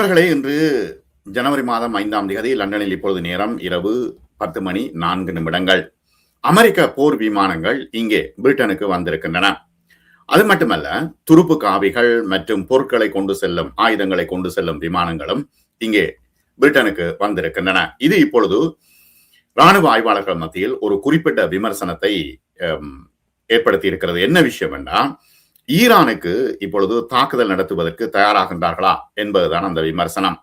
நண்பர்களே இன்று ஜனவரி மாதம் ஐந்தாம் தேதி லண்டனில் இப்பொழுது நேரம் இரவு பத்து மணி நான்கு நிமிடங்கள். அமெரிக்க போர் விமானங்கள் இங்கே பிரிட்டனுக்கு வந்திருக்கின்றன. அது மட்டுமல்ல துருப்பு காவிகள் மற்றும் பொருட்களை கொண்டு செல்லும் ஆயுதங்களை கொண்டு செல்லும் விமானங்களும் இங்கே பிரிட்டனுக்கு வந்திருக்கின்றன. இது இப்பொழுது ராணுவ ஆய்வாளர்கள் மத்தியில் ஒரு குறிப்பிட்ட விமர்சனத்தை ஏற்படுத்தி இருக்கிறது என்ன விஷயம் என்றால் ஈரானுக்கு இப்பொழுது தாக்குதல் நடத்துவதற்கு தயாராகின்றார்களா என்பதுதான் அந்த விமர்சனம்.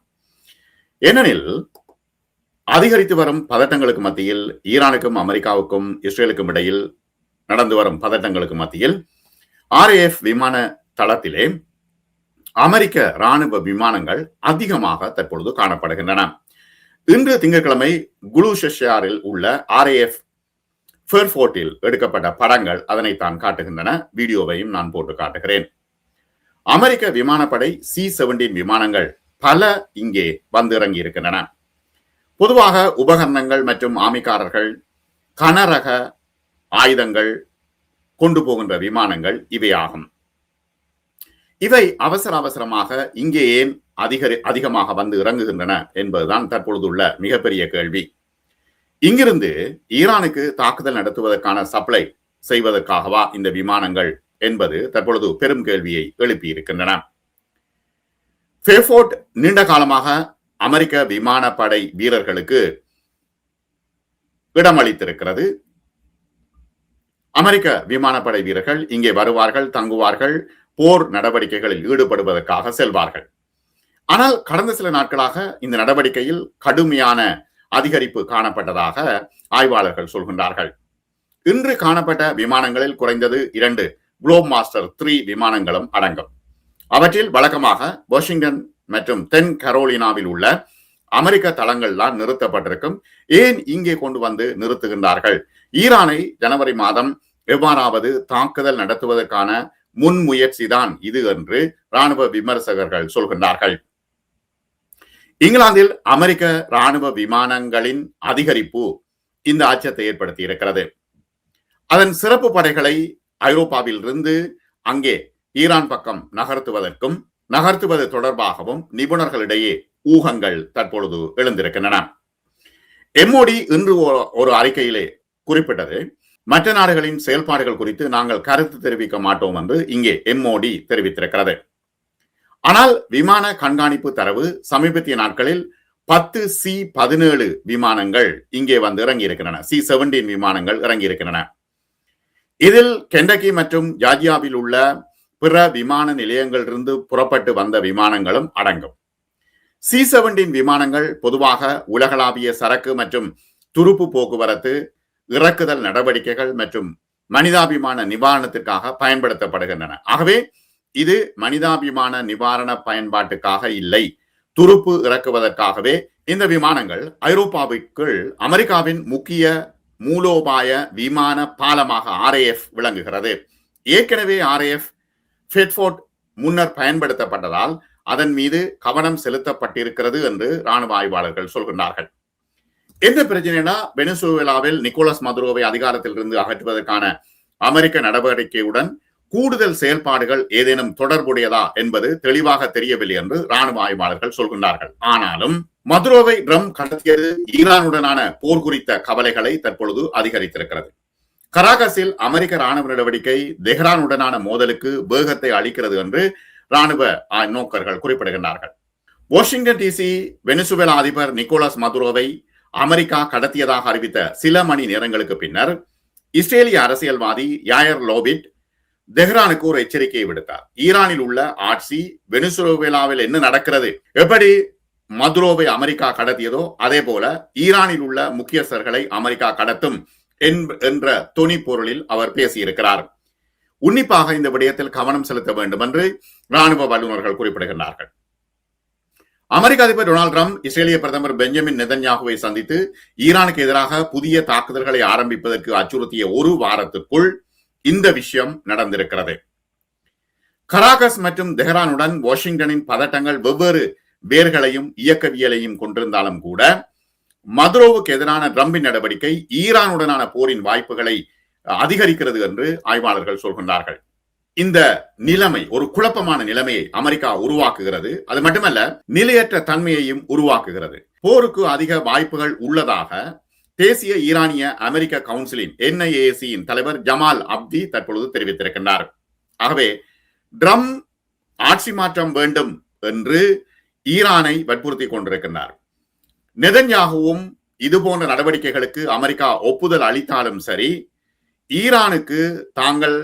ஏனெனில் அதிகரித்து வரும் பதட்டங்களுக்கு மத்தியில் ஈரானுக்கும் அமெரிக்காவுக்கும் இஸ்ரேலுக்கும் இடையில் நடந்து வரும் பதட்டங்களுக்கு மத்தியில் ஆர்ஏஎஃப் விமான தளத்திலே அமெரிக்க ராணுவ விமானங்கள் அதிகமாக தற்பொழுது காணப்படுகின்றன. இன்று திங்கட்கிழமை குலுஷியாரில் உள்ள ஆர்ஏஎஃப் ஃபெர்ஃபோர்ட்டில் எடுக்கப்பட்ட படங்கள் அதனை தான் காட்டுகின்றன. வீடியோவையும் நான் போட்டு காட்டுகிறேன். அமெரிக்க விமானப்படை சி செவன்டீன் விமானங்கள் பல இங்கே வந்து இறங்கி இருக்கின்றன பொதுவாக உபகரணங்கள் மற்றும் ஆமிக்காரர்கள் கனரக ஆயுதங்கள் கொண்டு போகின்ற விமானங்கள் இவை ஆகும். இவை அவசர அவசரமாக இங்கே ஏன் அதிக அதிகமாக வந்து இறங்குகின்றன என்பதுதான் தற்பொழுதுள்ள மிகப்பெரிய கேள்வி. இங்கிருந்து ஈரானுக்கு தாக்குதல் நடத்துவதற்கான சப்ளை செய்வதற்காகவா இந்த விமானங்கள் என்பது தற்பொழுது பெரும் கேள்வியை எழுப்பி இருக்கின்றன ஃபேஃபோர்ட் நீண்ட காலமாக அமெரிக்க விமானப்படை வீரர்களுக்கு இடமளித்திருக்கிறது. அமெரிக்க விமானப்படை வீரர்கள் இங்கே வருவார்கள் தங்குவார்கள் போர் நடவடிக்கைகளில் ஈடுபடுவதற்காக செல்வார்கள். ஆனால் கடந்த சில நாட்களாக இந்த நடவடிக்கையில் கடுமையான அதிகரிப்பு காணப்பட்டதாக ஆய்வாளர்கள் சொல்கின்றார்கள். இன்று காணப்பட்ட விமானங்களில் குறைந்தது இரண்டு குளோப் மாஸ்டர் த்ரீ விமானங்களும் அடங்கும். அவற்றில் வழக்கமாக வாஷிங்டன் மற்றும் தென் கரோலினாவில் உள்ள அமெரிக்க தளங்கள் தான் நிறுத்தப்பட்டிருக்கும். ஏன் இங்கே கொண்டு வந்து நிறுத்துகின்றார்கள்? ஈரானை ஜனவரி மாதம் எவ்வாறாவது தாக்குதல் நடத்துவதற்கான முன்முயற்சிதான் இது என்று ராணுவ விமர்சகர்கள் சொல்கின்றார்கள். இங்கிலாந்தில் அமெரிக்க ராணுவ விமானங்களின் அதிகரிப்பு இந்த அச்சத்தை ஏற்படுத்தி இருக்கிறது. அதன் சிறப்பு படைகளை ஐரோப்பாவில் இருந்து அங்கே ஈரான் பக்கம் நகர்த்துவதற்கும் நகர்த்துவது தொடர்பாகவும் நிபுணர்களிடையே ஊகங்கள் தற்பொழுது எழுந்திருக்கின்றன. எம்ஓடி இன்று ஒரு அறிக்கையிலே குறிப்பிட்டது. மற்ற நாடுகளின் செயல்பாடுகள் குறித்து நாங்கள் கருத்து தெரிவிக்க மாட்டோம் என்று இங்கே எம்ஓடி தெரிவித்திருக்கிறது. ஆனால் விமான கண்காணிப்பு தரவு சமீபத்திய நாட்களில் பத்து சி பதினேழு விமானங்கள் இங்கே வந்து இறங்கி இருக்கின்றன சி செவன்டீன் விமானங்கள் இறங்கி இருக்கின்றன இதில் கெண்டகி மற்றும் ஜார்ஜியாவில் உள்ள பிற விமான நிலையங்களிலிருந்து புறப்பட்டு வந்த விமானங்களும் அடங்கும். சி செவன்டீன் விமானங்கள் பொதுவாக உலகளாவிய சரக்கு மற்றும் துருப்பு போக்குவரத்து இறக்குதல் நடவடிக்கைகள் மற்றும் மனிதாபிமான நிவாரணத்திற்காக பயன்படுத்தப்படுகின்றன. ஆகவே இது மனிதாபிமான நிவாரண பயன்பாட்டுக்காக இல்லை. துருப்பு இறக்குவதற்காகவே இந்த விமானங்கள் ஐரோப்பாவிற்குள் அமெரிக்காவின் முக்கிய மூலோபாய விமான பாலமாக ஆர்ஏஎஃப் விளங்குகிறது. ஏற்கனவே ஆர்ஏஎஃப் ஃபெட்ஃபோர்ட் முன்னர் பயன்படுத்தப்பட்டதால் அதன் மீது கவனம் செலுத்தப்பட்டிருக்கிறது என்று ராணுவ ஆய்வாளர்கள் சொல்கின்றார்கள். என்ன பிரச்சனைனா வெனிசுவேலாவில் நிக்கோலஸ் மதுரோவை அதிகாரத்தில் இருந்து அகற்றுவதற்கான அமெரிக்க நடவடிக்கையுடன் கூடுதல் செயல்பாடுகள் ஏதேனும் தொடர்புடையதா என்பது தெளிவாக தெரியவில்லை என்று ராணுவ ஆய்வாளர்கள் சொல்கின்றார்கள். ஆனாலும் மதுரோவை ட்ரம் கடத்தியது ஈரானுடனான போர் குறித்த கவலைகளை தற்பொழுது அதிகரித்திருக்கிறது. கராகஸில் அமெரிக்க ராணுவ நடவடிக்கை தெஹ்ரானுடனான மோதலுக்கு வேகத்தை அளிக்கிறது என்று ராணுவ நோக்கர்கள் குறிப்பிடுகின்றார்கள். வாஷிங்டன் டிசி வெனிசுவேலா அதிபர் நிக்கோலஸ் மதுரோவை அமெரிக்கா கடத்தியதாக அறிவித்த சில மணி நேரங்களுக்கு பின்னர் இஸ்ரேலிய அரசியல்வாதி யாயர் லோபிட் தெஹ்ரானுக்கு ஒரு எச்சரிக்கையை விடுத்தார். ஈரானில் உள்ள ஆட்சி வெனிசுவேலாவில் என்ன நடக்கிறது? எப்படி மதுரோவை அமெரிக்கா கடத்தியதோ அதே போல ஈரானில் உள்ள முக்கியஸ்தர்களை அமெரிக்கா கடத்தும் என்ற தொனி பொருளில் அவர் பேசியிருக்கிறார். உன்னிப்பாக இந்த விடயத்தில் கவனம் செலுத்த வேண்டும் என்று ராணுவ வல்லுநர்கள் குறிப்பிடுகின்றார்கள். அமெரிக்க அதிபர் டொனால்டு ட்ரம்ப் இஸ்ரேலிய பிரதமர் பெஞ்சமின் நெதன்யாகுவை சந்தித்து ஈரானுக்கு எதிராக புதிய தாக்குதல்களை ஆரம்பிப்பதற்கு அச்சுறுத்திய ஒரு வாரத்திற்குள் இந்த விஷயம் நடந்திருக்கிறது. கராகஸ் மற்றும் தெஹ்ரானுடன் வாஷிங்டனின் பதட்டங்கள் வெவ்வேறு வேர்களையும் இயக்கவியலையும் கொண்டிருந்தாலும் கூட மதுரோவுக்கு எதிரான ட்ரம்பின் நடவடிக்கை ஈரானுடனான போரின் வாய்ப்புகளை அதிகரிக்கிறது என்று ஆய்வாளர்கள் சொல்கின்றார்கள். இந்த நிலைமை ஒரு குழப்பமான நிலைமையை அமெரிக்கா உருவாக்குகிறது. அது மட்டுமல்ல நிலையற்ற தன்மையையும் உருவாக்குகிறது. போருக்கு அதிக வாய்ப்புகள் உள்ளதாக தேசிய ஈரானிய அமெரிக்க கவுன்சிலின் என்ஐஏசியின் தலைவர் ஜமால் அப்தி தற்பொழுது தெரிவித்திருக்கின்றார். ஆகவே ட்ரம் ஆட்சி மாற்றம் வேண்டும் என்று ஈரானை வற்புறுத்தி கொண்டிருக்கின்றார். நெதன்யாகவும் இது போன்ற நடவடிக்கைகளுக்கு அமெரிக்கா ஒப்புதல் அளித்தாலும் சரி ஈரானுக்கு தாங்கள்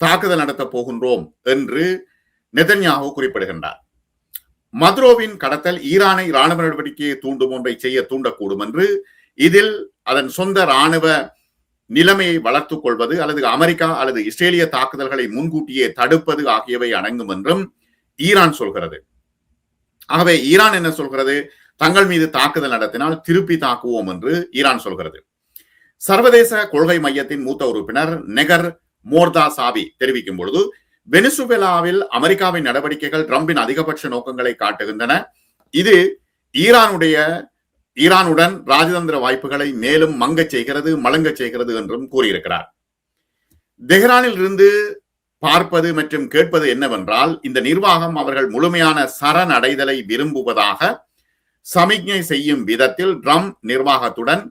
தாக்குதல் நடத்தப் போகின்றோம் என்று நெதன்யாகு குறிப்பிடுகின்றார். மதுரோவின் கடத்தல் ஈரானை இராணுவ நடவடிக்கையை தூண்டும் ஒன்றை செய்ய தூண்டக்கூடும் என்று இதில் அதன் சொந்த இராணுவ நிலைமையை வளர்த்துக் கொள்வது அல்லது அமெரிக்கா அல்லது இஸ்ரேலிய தாக்குதல்களை முன்கூட்டியே தடுப்பது ஆகியவை அடங்கும் என்றும் ஈரான் சொல்கிறது. ஆகவே ஈரான் என்ன சொல்கிறது? தங்கள் மீது தாக்குதல் நடத்தினால் திருப்பி தாக்குவோம் என்று ஈரான் சொல்கிறது. சர்வதேச கொள்கை மையத்தின் மூத்த உறுப்பினர் நெகர் மோர்தா சாவி தெரிவிக்கும் பொழுது வெனிசுவேலாவில் அமெரிக்காவின் நடவடிக்கைகள் ட்ரம்பின் அதிகபட்ச நோக்கங்களை காட்டுகின்றன. இது ஈரானுடைய ஈரானுடன் ராஜதந்திர வாய்ப்புகளை மேலும் மங்கச் செய்கிறது மலங்கச் செய்கிறது என்றும் கூறியிருக்கிறார். தெஹ்ரானில் இருந்து பார்ப்பது மற்றும் கேட்பது என்னவென்றால் இந்த நிர்வாகம் அவர்கள் முழுமையான சரணடைதலை விரும்புவதாக சமிக்ஞை செய்யும் விதத்தில் ட்ரம் நிர்வாகத்துடன்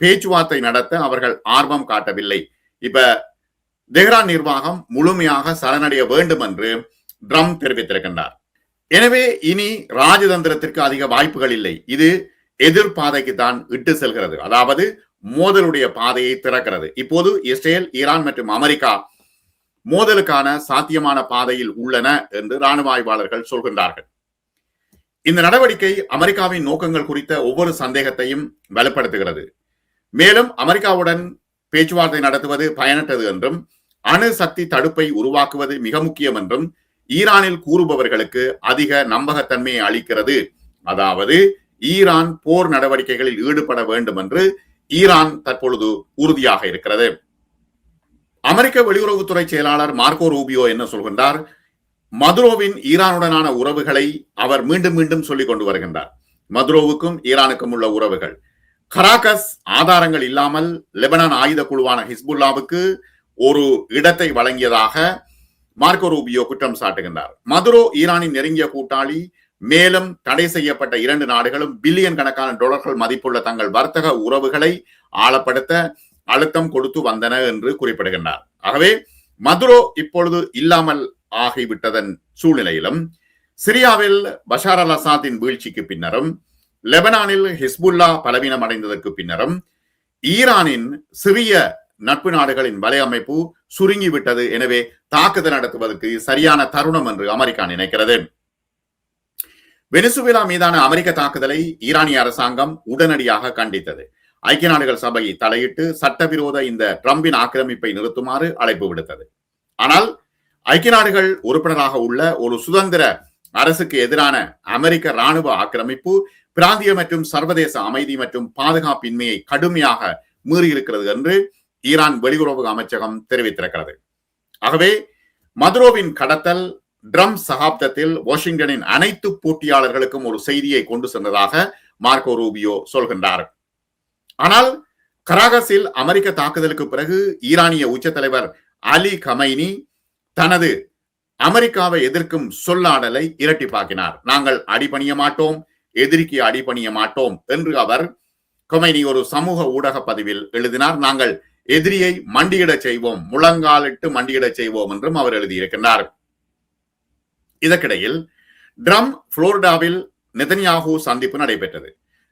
பேச்சுவார்த்தை நடத்த அவர்கள் ஆர்வம் காட்டவில்லை. இப்ப தெஹ்ரான் நிர்வாகம் முழுமையாக சரணடைய வேண்டும் என்று ட்ரம் தெரிவித்திருக்கின்றார். எனவே இனி ராஜதந்திரத்திற்கு அதிக வாய்ப்புகள் இல்லை. இது எதிர்பாதைக்கு தான் இட்டு செல்கிறது. அதாவது மோதலுடைய பாதையை திறக்கிறது. இப்போது இஸ்ரேல் ஈரான் மற்றும் அமெரிக்கா மோதலுக்கான சாத்தியமான பாதையில் உள்ளன என்று ராணுவ ஆய்வாளர்கள் சொல்கின்றார்கள். இந்த நடவடிக்கை அமெரிக்காவின் நோக்கங்கள் குறித்த ஒவ்வொரு சந்தேகத்தையும் வலுப்படுத்துகிறது. மேலும் அமெரிக்காவுடன் பேச்சுவார்த்தை நடத்துவது பயனற்றது என்றும் அணு சக்தி தடுப்பை உருவாக்குவது மிக முக்கியம் என்றும் ஈரானில் கூறுபவர்களுக்கு அதிக நம்பகத்தன்மையை அளிக்கிறது. அதாவது ஈரான் போர் நடவடிக்கைகளில் ஈடுபட வேண்டும் என்று ஈரான் தற்பொழுது உறுதியாக இருக்கிறது. அமெரிக்க வெளியுறவுத்துறை செயலாளர் மார்க்கோ ரூபியோ என்ன சொல்கின்றார்? மதுரோவின் ஈரானுடனான உறவுகளை அவர் மீண்டும் மீண்டும் சொல்லிக் கொண்டு வருகின்றார். மதுரோவுக்கும் ஈரானுக்கும் உள்ள உறவுகள். கராகஸ் ஆதாரங்கள் இல்லாமல் லெபனான் ஆயுத குழுவான ஹிஸ்புல்லாவுக்கு ஒரு இடத்தை வழங்கியதாக மார்க்கோ ரூபியோ குற்றம் சாட்டுகின்றார். மதுரோ ஈரானின் நெருங்கிய கூட்டாளி மேலும் தடை செய்யப்பட்ட இரண்டு நாடுகளும் பில்லியன் கணக்கான டாலர்கள் மதிப்புள்ள தங்கள் வர்த்தக உறவுகளை ஆழப்படுத்த அழுத்தம் கொடுத்து வந்தன என்று குறிப்பிடுகின்றார். ஆகவே மதுரோ இப்பொழுது இல்லாமல் ஆகிவிட்டதன் சூழ்நிலையிலும் சிரியாவில் பஷார் அல் அசாத்தின் வீழ்ச்சிக்கு பின்னரும் லெபனானில் ஹிஸ்புல்லா பலவீனம் அடைந்ததற்கு பின்னரும் ஈரானின் சிறிய நட்பு நாடுகளின் வலையமைப்பு சுருங்கிவிட்டது. எனவே தாக்குதல் நடத்துவதற்கு சரியான தருணம் என்று அமெரிக்கா நினைக்கிறது. வெனிசுவேலா மீதான அமெரிக்க தாக்குதலை ஈரானிய அரசாங்கம் உடனடியாக கண்டித்தது. ஐக்கிய நாடுகள் சபை தலையிட்டு சட்டவிரோத இந்த ட்ரம்பின் ஆக்கிரமிப்பை நிறுத்துமாறு அழைப்பு விடுத்தது. ஆனால் ஐக்கிய நாடுகள் உறுப்பினராக உள்ள ஒரு சுதந்திர அரசுக்கு எதிரான அமெரிக்க ராணுவ ஆக்கிரமிப்பு பிராந்திய மற்றும் சர்வதேச அமைதி மற்றும் பாதுகாப்பின்மையை கடுமையாக மீறியிருக்கிறது என்று ஈரான் வெளியுறவு அமைச்சகம் தெரிவித்திருக்கிறது. ஆகவே மதுரோவின் கடத்தல் ட்ரம் சகாப்தத்தில் வாஷிங்டனின் அனைத்து போட்டியாளர்களுக்கும் ஒரு செய்தியை கொண்டு சென்றதாக மார்க்கோ ரூபியோ சொல்கின்றார். ஆனால் கராகஸில் அமெரிக்க தாக்குதலுக்கு பிறகு ஈரானிய உச்சத்தலைவர் அலி கமைனி தனது அமெரிக்காவை எதிர்க்கும் சொல்லாடலை இரட்டிப்பாக்கினார். நாங்கள் அடிபணிய மாட்டோம் எதிரிக்கு அடிபணிய மாட்டோம் என்று அவர் கொமைனி ஒரு சமூக ஊடக பதிவில் எழுதினார். நாங்கள் எதிரியை மண்டியிடச் செய்வோம் முழங்காலிட்டு மண்டியிடச் செய்வோம் என்றும் அவர் எழுதியிருக்கின்றார். இதற்கிடையில் ட்ரம் புளோரிடாவில் நெதன்யாகு சந்திப்பு நடைபெற்றது.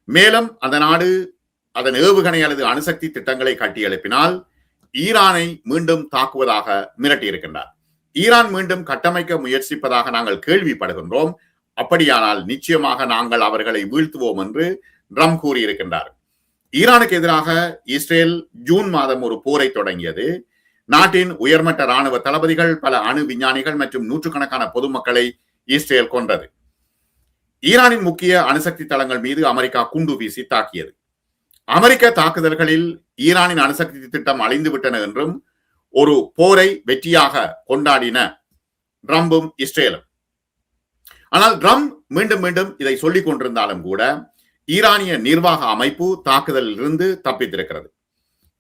மேலும் அந்த நாடு அதன் ஏவுகணை அல்லது அணுசக்தி திட்டங்களை கட்டி எழுப்பினால் ஈரானை மீண்டும் தாக்குவதாக மிரட்டியிருக்கின்றார். ஈரான் மீண்டும் கட்டமைக்க முயற்சிப்பதாக நாங்கள் கேள்விப்படுகின்றோம். அப்படியானால் நிச்சயமாக நாங்கள் அவர்களை வீழ்த்துவோம் என்று ட்ரம் கூறியிருக்கின்றார். ஈரானுக்கு எதிராக இஸ்ரேல் ஜூன் மாதம் ஒரு போரை தொடங்கியது. நாட்டின் உயர்மட்ட ராணுவ தளபதிகள் பல அணு விஞ்ஞானிகள் மற்றும் நூற்றுக்கணக்கான பொதுமக்களை இஸ்ரேல் கொன்றது. ஈரானின் முக்கிய அணுசக்தி தளங்கள் மீது அமெரிக்கா குண்டு வீசி தாக்கியது. அமெரிக்க தாக்குதல்களில் ஈரானின் அணுசக்தி திட்டம் அழிந்து விட்டன என்றும் ஒரு போரை வெற்றியாக கொண்டாடின ட்ரம்பும் இஸ்ரேலும். ஆனால் ட்ரம் மீண்டும் மீண்டும் இதை சொல்லிக் கொண்டிருந்தாலும் கூட ஈரானிய நிர்வாக அமைப்பு தாக்குதலில் இருந்து தப்பித்திருக்கிறது.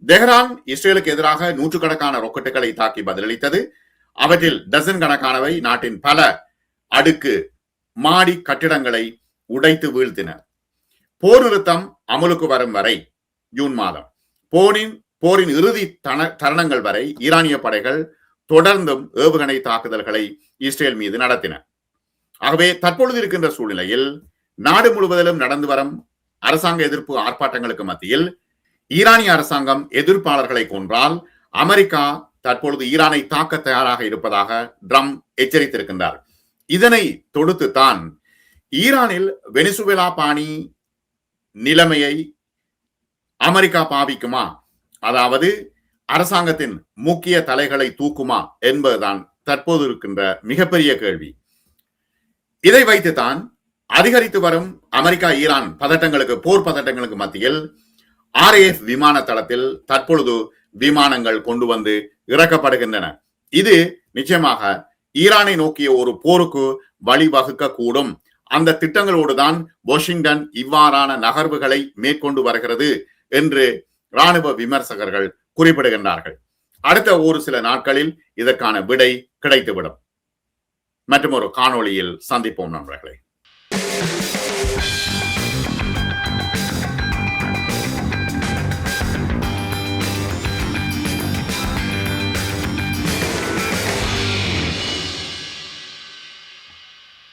தெஹ்ரான் இஸ்ரேலுக்கு எதிராக நூற்றுக்கணக்கான ராக்கெட்டுகளை தாக்கி பதிலளித்தது. அவற்றில் டசன் கணக்கானவை நாட்டின் பல அடுக்கு மாடி கட்டிடங்களை உடைத்து வீழ்த்தின. போர் நிறுத்தம் அமலுக்கு வரும் வரை ஜூன் மாதம் போரின் போரின் இறுதி தன- தருணங்கள் வரை ஈரானிய படைகள் தொடர்ந்தும் ஏவுகணை தாக்குதல்களை இஸ்ரேல் மீது நடத்தின. ஆகவே தற்பொழுது இருக்கின்ற சூழ்நிலையில் நாடு முழுவதிலும் நடந்து வரும் அரசாங்க எதிர்ப்பு ஆர்ப்பாட்டங்களுக்கு மத்தியில் ஈரானிய அரசாங்கம் எதிர்ப்பாளர்களை கொன்றால் அமெரிக்கா தற்பொழுது ஈரானை தாக்க தயாராக இருப்பதாக ட்ரம் எச்சரித்திருக்கின்றார். இதனை தொடுத்துத்தான் ஈரானில் வெனிசுவேலா பாணி நிலைமையை அமெரிக்கா பாவிக்குமா? அதாவது அரசாங்கத்தின் முக்கிய தலைகளை தூக்குமா என்பதுதான் தற்போது இருக்கின்ற மிகப்பெரிய கேள்வி. இதை வைத்துத்தான் அதிகரித்து வரும் அமெரிக்கா ஈரான் பதட்டங்களுக்கு போர் பதட்டங்களுக்கு மத்தியில் ஆர்ஏஎஃப் விமான தளத்தில் தற்பொழுது விமானங்கள் கொண்டு வந்து இறக்கப்படுகின்றன. இது நிச்சயமாக ஈரானை நோக்கிய ஒரு போருக்கு வழிவகுக்க கூடும் அந்த திட்டங்களோடு தான் வாஷிங்டன் இவ்வாறான நகர்வுகளை மேற்கொண்டு வருகிறது என்று ராணுவ விமர்சகர்கள் குறிப்பிடுகின்றார்கள். அடுத்த ஒரு சில நாட்களில் இதற்கான விடை கிடைத்துவிடும். மற்றும் ஒரு காணொளியில் சந்திப்போம் நண்பர்களை.